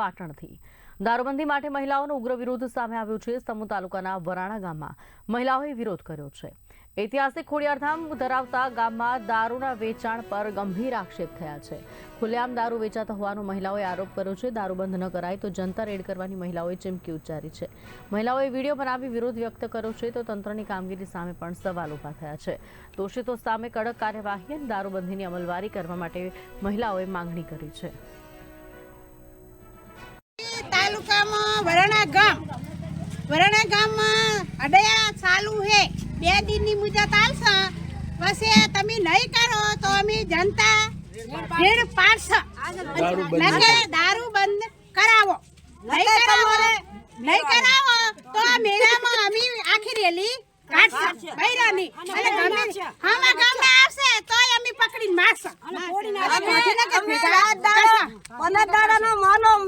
પાટણથી દારૂબંધી માટે મહિલાઓનો ઉગ્ર વિરોધ સામે આવ્યો છે. સમૂહ તાલુકાના વરાણા ગામમાં મહિલાઓએ વિરોધ કર્યો છે. ઐતિહાસિક ખોડિયારધામ ધરાવતા ગામમાં દારૂના વેચાણ પર ગંભીર આક્ષેપ થયા છે. ખુલ્લેઆમ દારૂ વેચાતો હોવાનો મહિલાઓએ આરોપ કર્યો છે. દારૂ બંધ ન કરાય તો જનતા રેડ કરવાની મહિલાઓએ ચીમકી ઉચ્ચારી છે. મહિલાઓએ વીડિયો બનાવી વિરોધ વ્યક્ત કર્યો છે તો તંત્રની કામગીરી સામે પણ સવાલ ઊભા થયા છે. દોષિતો સામે કડક કાર્યવાહી અને દારૂબંધીની અમલવારી કરવા માટે મહિલાઓએ માંગણી કરી છે. તાલુકામાં વરણા ગામ. વરણા ગામમાં અડયા ચાલુ હે. બે દિનની મુદત આવશે પછી તમે નહીં કરો તો અમે જનતા ભીડ પાડશ. દારૂ બંધ કરાવો. નહીં કરાવો નહીં કરાવો તો મેળામાં અમે આખી રેલી કાઢશે. બૈરાની. અને ગમે હામાં ગામડા આવશે તોય અમે પકડીને મારશે. પનદાડાનો માનો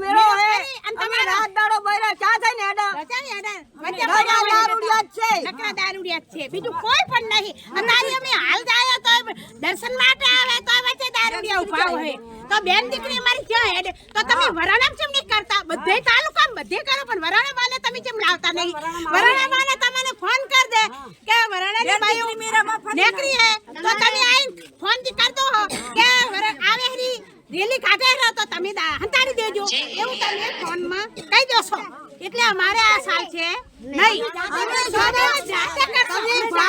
મેળો હે અને છે. નકરા દારૂડિયા જ છે બીજું કોઈ પણ નહીં. અમારી અમે હાલ જાય તો દર્શન માટે આવે તો વચ્ચે દારૂડિયા ઊભા હોય. તો બેન દીકરી અમારી ક્યાં હેડે. તો તમે વરાણામ કેમ નહીં કરતા? બધે તાલુકામાં બધે કરો પણ વરાણા વાલે તમે કેમ લાવતા નહીં? વરાણા વાલે. તમને ફોન કર દે કે હે. તો તમે આઈને ફોનથી કર દો કે વરા- આવે હરી રેલી કાઢે તો તમે હંતાડી દેજો. એવું તમે ફોનમાં કહી દો છો. એટલે અમારે આ સાલ છે. નહીં. અમે જાતે કરશું.